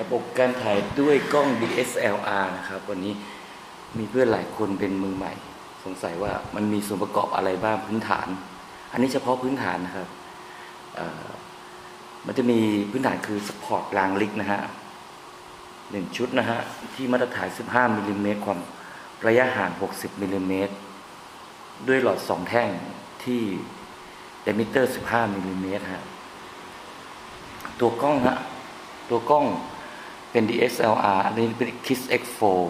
ระบบการถ่ายด้วยกล้อง DSLR นะครับ วันนี้มีเพื่อนหลายคนเป็นมือใหม่ สงสัยว่ามันมีส่วนประกอบอะไรบ้างพื้นฐาน อันนี้เฉพาะพื้นฐานนะครับมันจะมีพื้นฐานคือสปอร์ตรางลิกนะฮะหนึ่งชุดนะฮะ ที่มาตรฐาน 15มิลลิเมตรความระยะห่าง 60มิลลิเมตรด้วยหลอดสองแท่งที่เดมิเตอร์ 15มิลลิเมตรฮะตัวกล้องฮะตัวกล้อง เป็น DSLR อันนี้เป็น Kiss X4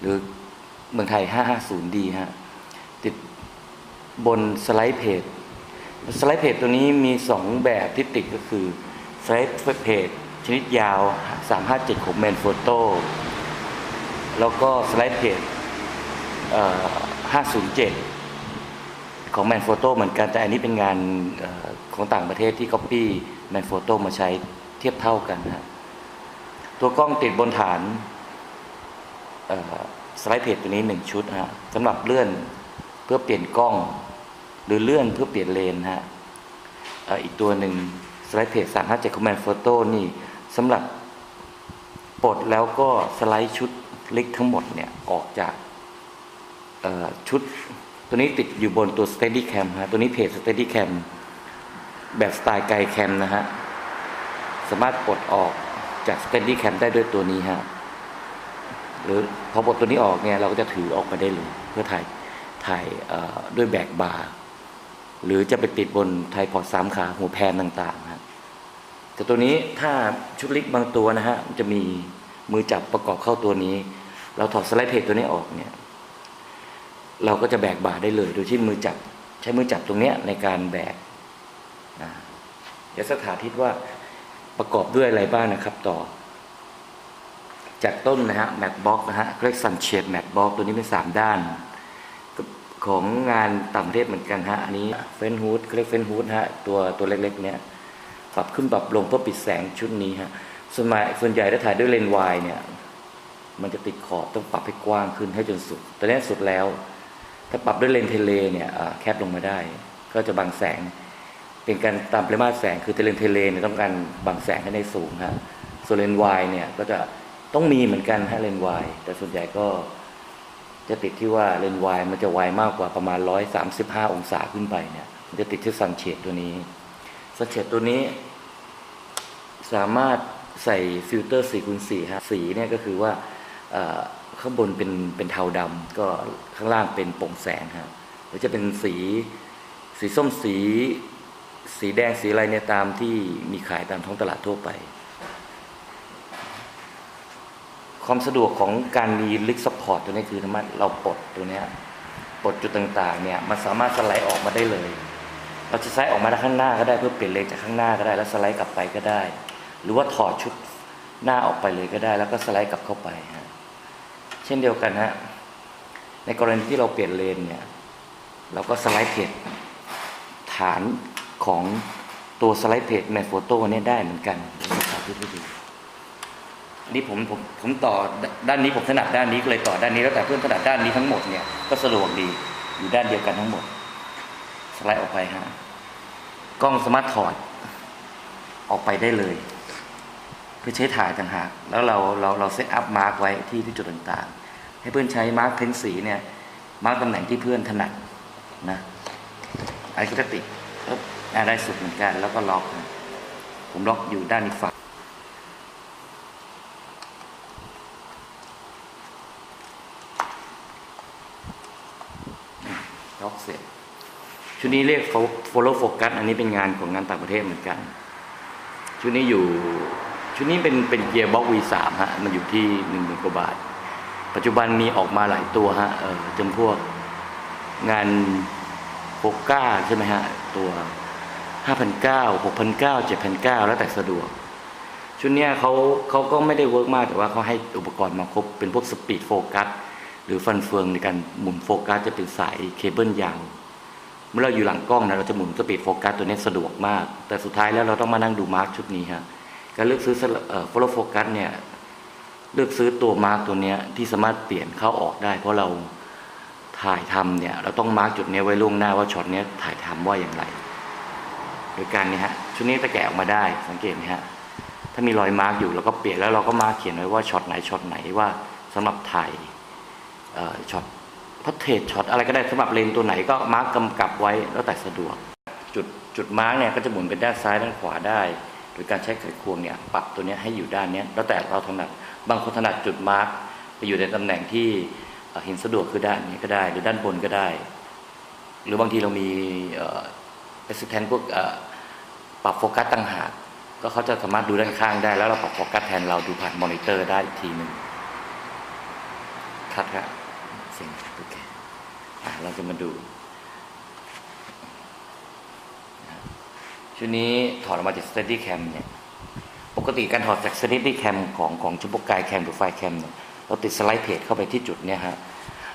หรือเมืองไทย 550D ฮะ ติดบนสไลด์เพจ สไลด์เพจตัวนี้มี 2 แบบที่ติดก็คือ สไลด์เพจชนิดยาว 357 ของ Man Photo แล้วก็สไลด์เพจ507 ของ Man Photo เหมือนกัน แต่อันนี้เป็นงานออของต่างประเทศที่ Copy Man Photo มาใช้เทียบเท่ากันนะฮะ ตัวกล้องติดบนฐานสไลด์เพจตัวนี้หนึ่งชุดฮะสำหรับเลื่อนเพื่อเปลี่ยนกล้อง หรือเลื่อนเพื่อเปลี่ยนเลนฮะอ่ออีกตัวหนึ่งสไลด์เพจ3 5 7ของ Man Photo นี่สำหรับปลดแล้วก็สไลด์ชุดเล็กทั้งหมดเนี่ยออกจากชุดตัวนี้ติดอยู่บนตัว Steadicam ฮะตัวนี้เพจ Steadicam แบบสไตล์ไกลแคมนะฮะ สามารถปลดออก จาก Steadicam ได้ด้วยตัวนี้ฮะหรือพอปลดตัวนี้ออกเนี่ยเราก็จะถือออกมาได้เลย เพื่อถ่ายถ่ายด้วยแบกบาร์หรือจะไปติดบนไทพอร์ตสามขาหัวแพนต่างๆฮะแต่ตัวนี้ถ้าชุดลิกบางตัวนะฮะมันจะมีมือจับประกอบเข้าตัวนี้ เราถอดสไลด์เพจตัวนี้ออกเนี่ย เราก็จะแบกบาร์ได้เลย โดยที่มือจับใช้มือจับตรงเนี้ยในการแบกนะเดี๋ยวสถาธิตว่า ประกอบด้วยอะไรบ้างนะครับต่อ จากต้นนะฮะแมทบ็อกนะฮะเรียกซันเชดแมทบ็อกตัวนี้เป็นสามด้าน ของงานต่างประเทศเหมือนกันฮะอันนี้เฟนฮูดเรียกเฟนฮูดฮะตัวตัวเล็กๆ เนี้ยปรับขึ้นปรับลงเพื่อปิดแสงชุดนี้ฮะส่วนใหญ่ส่วนใหญ่ถ้าถ่ายด้วยเลนส์วายเนี่ยมันจะติดขอบต้องปรับให้กว้างขึ้นให้จนสุดตอนนี้สุดแล้ว ถ้าปรับด้วยเลนส์เทเลเนี่ยแคบลงมาได้ ก็จะบังแสง เป็นการตามปริมาตรแสงคือเทเลนเทเลเนี่ยต้องการบังแสงให้ได้สูงฮะส่วนเลนวายเนี่ยก็จะต้องมีเหมือนกันฮะเลนวายแต่ส่วนใหญ่ก็จะติดที่ว่าเลนวายมันจะวายมากกว่าประมาณ 135 องศาขึ้นไปเนี่ย มันจะติดที่ซันเชดตัวนี้ซันเชดตัวนี้ สามารถใส่ฟิลเตอร์4คูณ4ฮะสีเนี่ยก็คือว่าข้างบนเป็นเป็นเทาดำก็ข้างล่างเป็นโปร่งแสงฮะหรือจะเป็นสีสีส้มสี สีแดงสีอะไรเนี่ยตามที่มีขายตามท้องตลาดทั่วไป ความสะดวกของการมีลิกซัพพอร์ตตัวนี้คือธรรมะเราปลดตัวเนี้ยปลดจุดต่างๆเนี่ยมันสามารถสไลด์ออกมาได้เลย เราจะสไลด์ออกมาด้านข้างหน้าก็ได้เพื่อเปลี่ยนเลนจากข้างหน้าก็ได้ แล้วสไลด์กลับไปก็ได้ หรือว่าถอดชุดหน้าออกไปเลยก็ได้ แล้วก็สไลด์กลับเข้าไปฮะเช่นเดียวกันฮะในกรณีที่เราเปลี่ยนเลนเนี่ยเราก็สไลด์เพจฐาน ของตัวสไลด์เพจในโฟโต้เนี่ยได้เหมือนกันเดี๋ยวผมสาธิตให้ดูนนี้ผมผมผมต่อด้านนี้ผมถนัดด้านนี้ก็เลยต่อด้านนี้แล้วแต่เพื่อนถนัดด้านนี้ทั้งหมดเนี่ยก็สะดวกดีอยู่ด้านเดียวกันทั้งหมด สไลด์ออกไปฮะกล้องสมารถถอดออกไปได้เลย เพื่อใช้ถ่ายต่างหากแล้วเราเราเราเซตอัพมาร์กไว้ที่ที่จุดต่างๆ ให้เพื่อนใช้มาร์กเพ้นสีเนี่ยมาร์กตำแหน่งที่เพื่อนถนัดนะไอันนี้ก็จะติดปึ๊บอ่า ได้สุดเหมือนกัน แล้วก็ล็อก ผมล็อกอยู่ด้านนี้ฝั่งล็อกเสร็จ ชุดนี้เรียก follow focus อันนี้เป็นงานของงานต่างประเทศเหมือนกัน ชุดนี้อยู่ ชุดนี้เป็นเป็นเกียร์บ็อก V3 ฮะ มันอยู่ที่หนึ่งหมื่นกว่าบาท ปัจจุบันมีออกมาหลายตัวฮะ เออจำพวกงานโฟก้าใช่ไหมฮะ ตัว ห้าพันเก้าหกพันเก้าเจ็ดพันเก้าแล้วแต่สะดวก ชุดเนี้ยเขาเขาก็ไม่ได้เวิร์กมากแต่ว่าเขาให้อุปกรณ์มาครบ เป็นพวกสปีดโฟกัสหรือฟันเฟืองในการหมุนโฟกัสจะเป็นสายเคเบิลยาวเมื่อเราอยู่หลังกล้องนะเราจะหมุนสปีดโฟกัสตัวนี้สะดวกมาก แต่สุดท้ายแล้วเราต้องมานั่งดูมาร์กชุดนี้ฮะการเลือกซื้อเอ่อ follow focus เนี่ยเลือกซื้อตัวมาร์กตัวนี้ที่สามารถเปลี่ยนเข้าออกได้ เพราะเราถ่ายทำเนี่ยเราต้องมาร์กจุดนี้ไว้ล่วงหน้าว่าช็อตนี้ถ่ายทำว่าอย่างไร โดยการนี้ฮะชุดนี้ตะแกะออกมาได้สังเกตไหมฮะถ้ามีรอยมาร์กอยู่เราก็เปลี่ยนแล้วเราก็มาร์กเขียนไว้ว่าช็อตไหนช็อตไหนว่าสำหรับถ่ายช็อตพัทเทจช็อตอะไรก็ได้สำหรับเลนตัวไหนก็มาร์กกำกับไว้แล้วแต่สะดวก จุดจุดมาร์กเนี่ยก็จะหมุนไปด้านซ้ายด้านขวาได้ โดยการใช้ไขควงเนี่ยปรับตัวนี้ให้อยู่ด้านนี้แล้วแต่เราถนัดบางคนถนัดจุดมาร์กไปอยู่ในตำแหน่งที่เอ่อเห็นสะดวกคือด้านนี้ก็ได้ หรือด้านบนก็ได้ หรือบางทีเรามี เอ่อ assistant พวกปรับโฟกัสต่างหากก็เขาจะสามารถดูด้านข้างได้ แล้วเราปรับโฟกัสแทนเราดูผ่านมอนิเตอร์ได้อีกทีหนึ่งคัดครับเสียงโอเคเราจะมาดูชุดนี้ถอดออกมาจาก Steady Cam เนี่ยปกติการถอดจาก Steady Cam ของของชุบกายแคมหรือไฟแคมเนี่ยเราติดสไลด์เพจเข้าไปที่จุดเนี่ยฮะ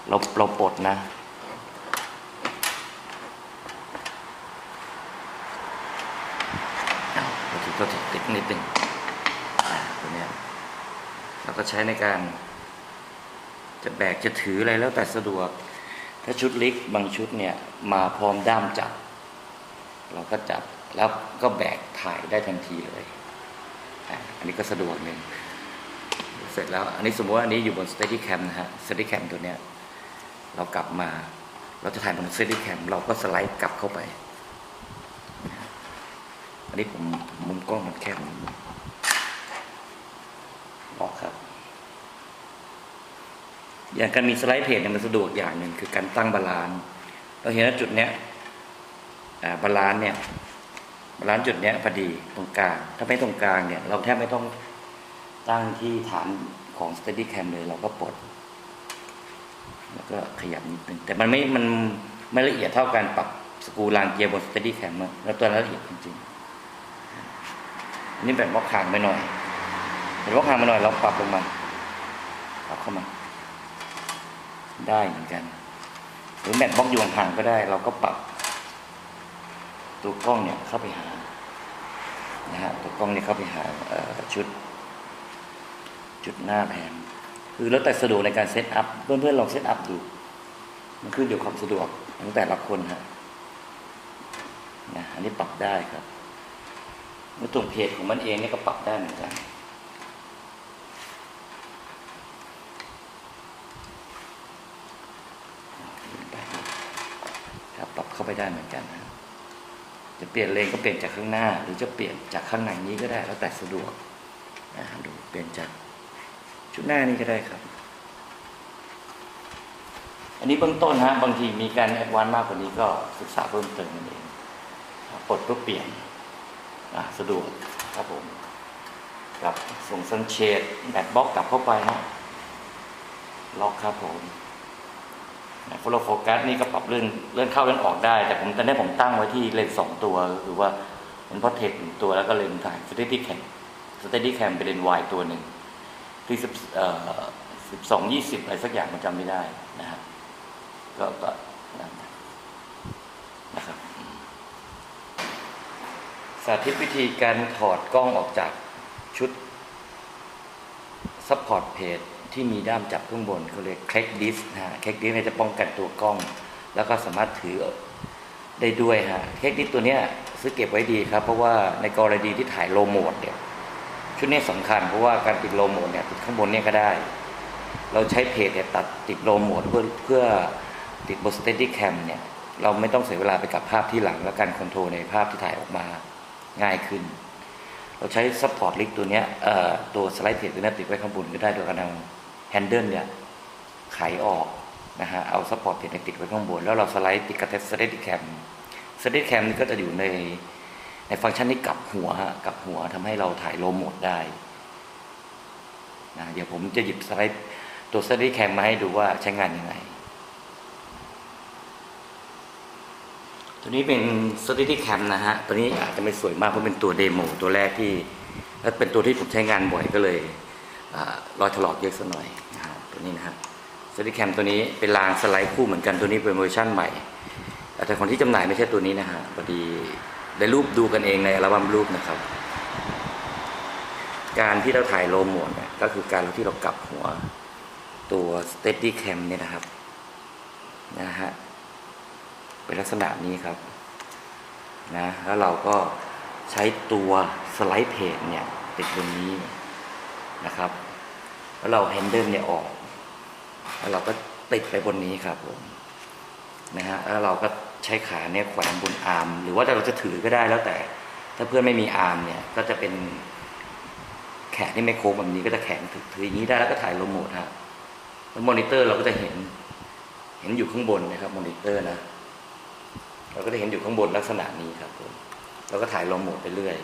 เราเราปลดนะ อ้าวเราถือก็ติดนิดนึงอ่าตัวเนี้ย เราก็ใช้ในการ จะแบกจะถืออะไรแล้วแต่สะดวก ถ้าชุดเล็กบางชุดเนี่ยมาพร้อมด้ามจับ เราก็จับแล้วก็แบกถ่ายได้ทันทีเลย อันนี้ก็สะดวกหนึ่งเสร็จแล้วอันนี้สมมติว่าอันนี้อยู่บน Steadicam นะฮะ Steadicam ตัวเนี้ยเรากลับมา เราจะถ่ายบน Steadicam เราก็สไลด์กลับเข้าไป อันนี้ผมมุมกล้องมันแคบ ออกครับ อย่างการมีสไลด์เพจเนี่ยมันสะดวกอย่างหนึ่งคือการตั้งบาลานซ์เราเห็นว่าจุดเนี้ยบาลานซ์เนี่ยบาลานซ์จุดเนี้ยพอดีตรงกลาง ถ้าไม่ตรงกลางเนี่ย เราแทบไม่ต้องตั้งที่ฐานของ Steadicam เลยเราก็ปลดแล้วก็ขยับนิดนึงแต่มันไม่มันไม่ละเอียดเท่าการปรับสกรูรางเกียร์บน Steadicam อะแล้วตัวละเอียดจริงๆนนี้แบบว่าคางไปหน่อย แบบว่าคางไปหน่อยเราปรับลงมาปรับเข้ามา ได้เหมือนกัน หรือแมทบล็อกอยู่ห่างก็ได้ เราก็ปรับ ตัวกล้องเนี่ยเข้าไปหานะฮะตัวกล้องเนี่ยเข้าไปหาชุด จุดหน้าแผนคือแล้วแต่สะดวกในการเซตอัพเพื่อนๆลองเซตอัพดู มันขึ้นอยู่กับความสะดวกของแต่ละคนฮะนะอันนี้ปรับได้ครับเมื่อตรงเพจของมันเองเนี่ยก็ปรับได้เหมือนกัน ครับปรับ เข้าไปได้เหมือนกันนะจะเปลี่ยนเลนก็เปลี่ยนจากข้างหน้า หรือจะเปลี่ยนจากข้างในนี้ก็ได้แล้วแต่สะดวกนะดูเปลี่ยนจากชุดหน้านี้ก็ได้ครับ อันนี้เบื้องต้นฮะบางทีมีการแอดวานมากกว่านี้ก็ศึกษาเพิ่มเติมนั่นเองปลดเพื่อเปลี่ยนสะดวกครับผมกับส่งสัญเชตแบตบล็อกกลับเข้าไปนะล็อกครับผม โฟล์โฟกัสนี่ก็ปรับเลื่อนเลื่อนเข้าเลื่อนออกได้ แต่ผมตอนนี้ผมตั้งไว้ที่เลนส์สองตัวคือว่าเป็นพอเทคหนึ่งตัวแล้วก็เลนส์ถ่ายสเตดี้แคมสเตดี้แคมเป็นเลนส์วายตัวหนึ่งที่สิบเอ่อสิบสองยี่สิบอะไรสักอย่างผมจำไม่ได้นะฮะก็ก็นั่นนะครับสาธิตวิธีการถอดกล้องออกจากชุดซัพพอร์ตเพจ ที่มีด้ามจับข้างบนเขาเรียกเคล็กดิสนะฮะเคล็กดิสจะป้องกันตัวกล้อง แล้วก็สามารถถือได้ด้วยฮะเคล็กดิสตัวเนี้ยซื้อเก็บไว้ดีครับ เพราะว่าในกรณีที่ถ่ายโลโมดเนี่ยชุดนี้สำคัญเพราะว่าการติดโลโมดเนี่ยติดข้างบนเนี่ยก็ได้ เราใช้เพจเนี่ยตัดติดโลโมดเพื่อเพื่อติดบนสเตดี้แคมเนี่ยเราไม่ต้องเสียเวลาไปกับภาพที่หลัง และการคอนโทรลในภาพที่ถ่ายออกมาง่ายขึ้น เราใช้ซัพพอร์ตลิกตัวเนี้ยเอ่อตัวสไลด์เพจตัวเนี้ยติดไว้ข้างบนก็ได้โดยการเอา แฮนเดิลเนี่ยไขออกนะฮะเอาซัพพอร์ตเพจเนี่ยติดไว้ข้างบน แล้วเราสไลด์ติดกับสเตดี้แคมสเตดี้แคมนี่ก็จะอยู่ในในฟังก์ชันนี้กลับหัวฮะกลับหัวทำให้เราถ่ายโลโมดได้นะเดี๋ยวผมจะหยิบสไลด์ตัวสเตดี้แคมมาให้ดูว่าใช้งานยังไง ตัวนี้เป็น Steady Cam นะฮะตัวนี้อาจจะไม่สวยมากเพราะเป็นตัวเดโมตัวแรกที่และเป็นตัวที่ผมใช้งานบ่อยก็เลย รอยถลอกเยอะสักหน่อยนะตัวนี้นะฮะ Steady Cam ตัวนี้เป็นรางสไลด์คู่เหมือนกันตัวนี้เป็นเวอร์ชันใหม่ แต่คนที่จำหน่ายไม่ใช่ตัวนี้นะฮะพอดีได้รูปดูกันเองในอัลบั้มรูปนะครับ การที่เราถ่ายโลโมดเนี่ยก็คือการที่เรากลับหัวตัว Steady Cam เนี่ยนะครับนะฮะเป็นลักษณะนี้ครับนะแล้วเราก็ใช้ตัวสไลด์เพจเนี่ยติดบนนี้ นะครับ แล้วเราแฮนเดิลเนี่ยออก แล้วเราก็ติดไปบนนี้ครับผมนะฮะแล้วเราก็ใช้ขาเนี่ยแขวนบนอาร์มหรือว่าเราจะถือก็ได้แล้วแต่ ถ้าเพื่อนไม่มีอาร์มเนี่ย ก็จะเป็นแขนที่ไม่โค้งแบบนี้ก็จะแข็งถืออย่างนี้ได้แล้วก็ถ่ายลมโมดฮะแล้วมอนิเตอร์เราก็จะเห็น เห็นอยู่ข้างบนนะครับมอนิเตอร์นะเราก็จะเห็นอยู่ข้างบนลักษณะนี้ครับผมเราก็ถ่ายลมโมดไปเรื่อย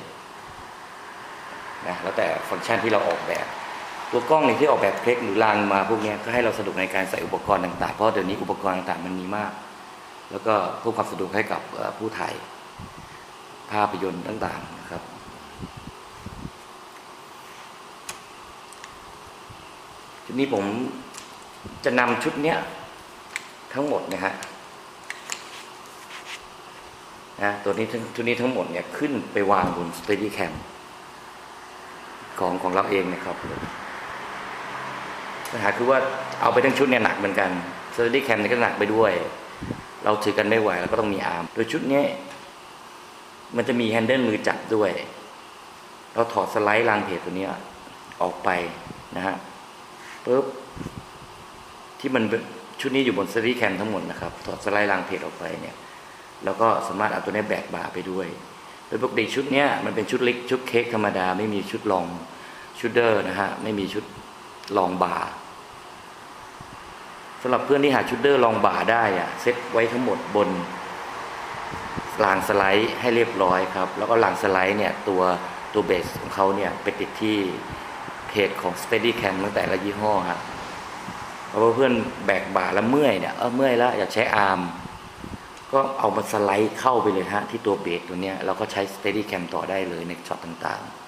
นะแล้วแต่ฟังก์ชันที่เราออกแบบ ตัวกล้องเนี่ยที่ออกแบบเพล็กหรือรางมาพวกนี้ก็ให้เราสะดวกในการใส่อุปกรณ์ต่างๆ เพราะเดี๋ยวนี้อุปกรณ์ต่างๆมันมีมาก แล้วก็เพื่อความสะดวกให้กับผู้ถ่ายภาพยนตร์ต่างๆนะครับทีนี้ผมจะนำชุดเนี้ยทั้งหมดนะฮะนะตัวนี้ทั้งชุดนี้ทั้งหมดเนี่ยขึ้นไปวางบน Steadicam ของของเราเองนะครับปัญหาคือว่าเอาไปทั้งชุดเนี่ยหนักเหมือนกัน Steadicam เนี่ยก็หนักไปด้วย เราถือกันไม่ไหวแล้วก็ต้องมีอาร์มโดยชุดนี้มันจะมีแฮนเดิลมือจับด้วย เราถอดสไลด์รางเพจตัวนี้ออกไปนะฮะปุ๊บที่มันชุดนี้อยู่บน Steadicam ทั้งหมดนะครับ ถอดสไลด์รางเพจออกไปเนี่ยแล้วก็สามารถเอาตัวนี้แบกบ่าไปด้วย โดยปกติชุดเนี้ยมันเป็นชุดเล็กชุดเค้กธรรมดา ไม่มีชุดรองชุดเดอร์นะฮะไม่มีชุดรองบ่าสำหรับเพื่อนที่หาชุดเดอร์รองบ่าได้อะเซ็ตไว้ทั้งหมดบนรางสไลด์ให้เรียบร้อยครับ แล้วก็รางสไลด์เนี่ยตัวตัวเบสของเขาเนี่ยไปติดที่เพจของ Steadicam ตั้งแต่ละยี่ห้อครับเพราะว่าเพื่อนแบกบ่าแล้วเมื่อยเนี่ยเออเมื่อยแล้วอยากใช้อาร์ม ก็เอามาสไลด์เข้าไปเลยฮะที่ตัวเบรกตัวเนี้ยเราก็ใช้ steady cam ต่อได้เลยในช็อตต่างๆ